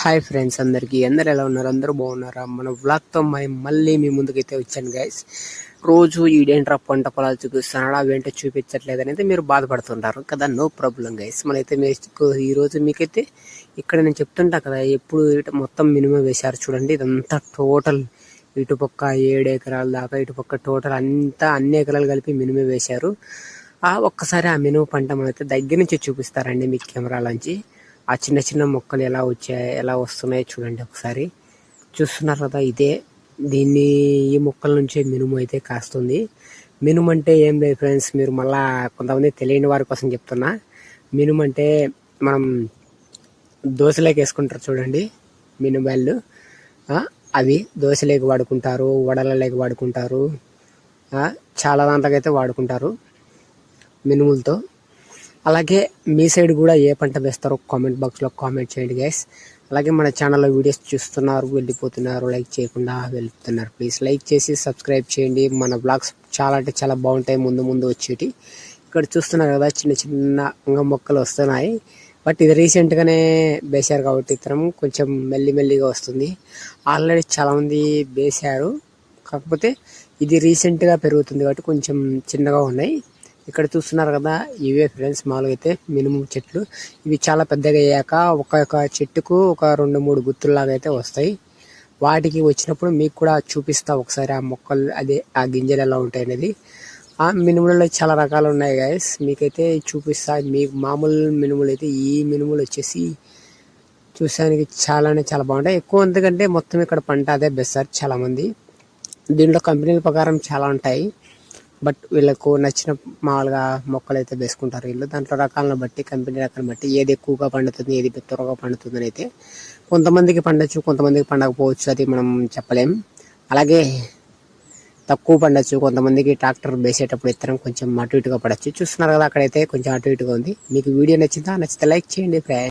Hi friends అందరికీ. అందరు ఎలా ఉన్నారు? అందరూ బాగున్నారా? మన వ్లాగ్తో మళ్ళీ మీ ముందుకైతే వచ్చాను గైస్ రోజు ఈడేంట్రా పంట పొలాలు చూపిస్తున్నాడు అవేంటో చూపించట్లేదు అనేది మీరు బాధపడుతుంటారు కదా? నో ప్రాబ్లం గైస్ మనైతే మీకు ఈరోజు మీకైతే ఇక్కడ నేను చెప్తుంటా కదా ఎప్పుడు ఇటు మొత్తం మినిమం వేశారు చూడండి. ఇదంతా టోటల్ ఇటుపక్క ఏడు ఎకరాల దాకా ఇటుపక్క టోటల్ అంతా అన్ని ఎకరాలు కలిపి మినిమం వేశారు. ఆ ఒక్కసారి ఆ మినుము పంట మనైతే దగ్గర నుంచి చూపిస్తారండి మీ కెమెరాలోంచి ఆ చిన్న చిన్న మొక్కలు ఎలా వచ్చాయి ఎలా వస్తున్నాయో చూడండి ఒకసారి. చూస్తున్నారు కదా ఇదే. దీన్ని ఈ మొక్కల నుంచే మినుము అయితే కాస్తుంది. మినుము అంటే ఏం లేదు ఫ్రెండ్స్ మీరు మళ్ళా కొంతమంది తెలియని వారి కోసం చెప్తున్నా. మినుము అంటే మనం దోశలోకి వేసుకుంటారు చూడండి మినుమాళ్ళు అవి దోశలోకి వాడుకుంటారు వడలలోకి వాడుకుంటారు. చాలా చాలా అయితే వాడుకుంటారు మినుములతో. అలాగే మీ సైడ్ కూడా ఏ పంట వేస్తారో కామెంట్ బాక్స్లో కామెంట్ చేయండి గైస్ అలాగే మన ఛానల్లో వీడియోస్ చూస్తున్నారు వెళ్ళిపోతున్నారు లైక్ చేయకుండా వెళ్తున్నారు ప్లీజ్ లైక్ చేసి సబ్స్క్రైబ్ చేయండి. మన బ్లాగ్స్ చాలా అంటే చాలా బాగుంటాయి ముందు ముందు వచ్చేటి. ఇక్కడ చూస్తున్నారు కదా చిన్న చిన్న అంగ మొక్కలు వస్తున్నాయి. బట్ ఇది రీసెంట్గానే వేశారు కాబట్టి ఇతరం కొంచెం మెల్లి మెల్లిగా వస్తుంది. ఆల్రెడీ చాలామంది వేశారు. కాకపోతే ఇది రీసెంట్గా పెరుగుతుంది కాబట్టి కొంచెం చిన్నగా ఉన్నాయి. ఇక్కడ చూస్తున్నారు కదా ఇవే ఫ్రెండ్స్ మామూలుగా అయితే మినిమం చెట్లు. ఇవి చాలా పెద్దగా అయ్యాక ఒక్కొక్క చెట్టుకు ఒక రెండు మూడు గుత్తుల్లాగా అయితే వస్తాయి. వాటికి వచ్చినప్పుడు మీకు కూడా చూపిస్తా ఒకసారి ఆ మొక్కలు అదే ఆ గింజలు ఎలా ఉంటాయి అనేది. ఆ మినుములలో చాలా రకాలు ఉన్నాయి గాయస్ మీకైతే చూపిస్తా మీకు మామూలు మినుములు అయితే ఈ మినుములు వచ్చేసి చూసానికి చాలానే చాలా బాగుంటాయి. ఎక్కువ ఎందుకంటే మొత్తం ఇక్కడ పంట అదే బెస్ట్ సార్ చాలామంది దీంట్లో కంపెనీల ప్రకారం చాలా ఉంటాయి. బట్ వీళ్ళకు నచ్చిన మామూలుగా మొక్కలు అయితే వేసుకుంటారు వీళ్ళు. దాంట్లో రకాలను బట్టి కంపెనీ రకాలను బట్టి ఏది ఎక్కువగా పండుతుంది ఏది త్వరగా పండుతుంది అయితే కొంతమందికి పండొచ్చు కొంతమందికి పండకపోవచ్చు అది మనం చెప్పలేం. అలాగే తక్కువ పండొచ్చు కొంతమందికి ట్రాక్టర్ వేసేటప్పుడు ఇత్తనం కొంచెం అటు ఇటుగా పడచ్చు. చూస్తున్నారు కదా అక్కడైతే కొంచెం అటు ఇటుగా ఉంది. మీకు వీడియో నచ్చిందా? నచ్చితే లైక్ చేయండి ఫ్రెండ్స్